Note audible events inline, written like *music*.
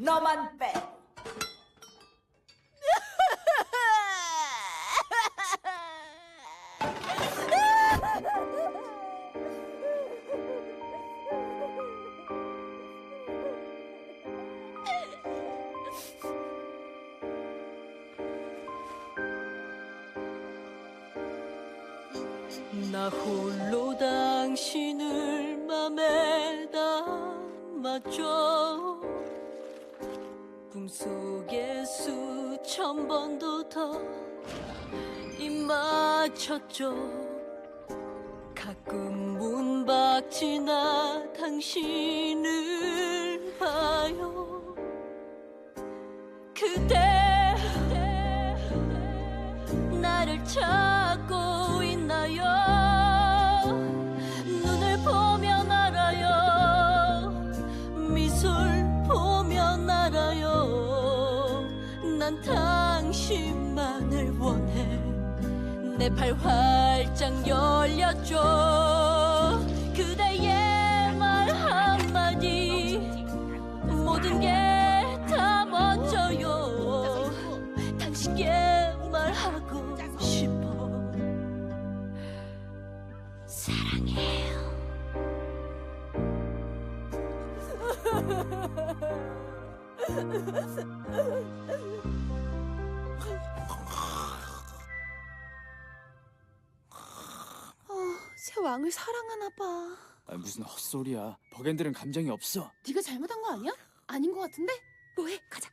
너만 빼. 나 홀로 당신을 맘에 담았죠 꿈속에 수천 번도 더 입 맞췄죠. 가끔 문 밖 지나 당신을 봐요. 그대 나를 찾고 있나요? 눈을 보면 알아요. 미술 난 당신만을 원해. 내 팔 활짝 열렸죠 그대의 말 한마디 모든 게 다 멋져요. 당신께 말하고 싶어. 사랑해요 *laughs* 새 왕을 사랑하나 봐. 아, 무슨 헛소리야. 버겐들은 감정이 없어. 네가 잘못한 거 아니야? 아닌 거 같은데? 뭐해? 가자.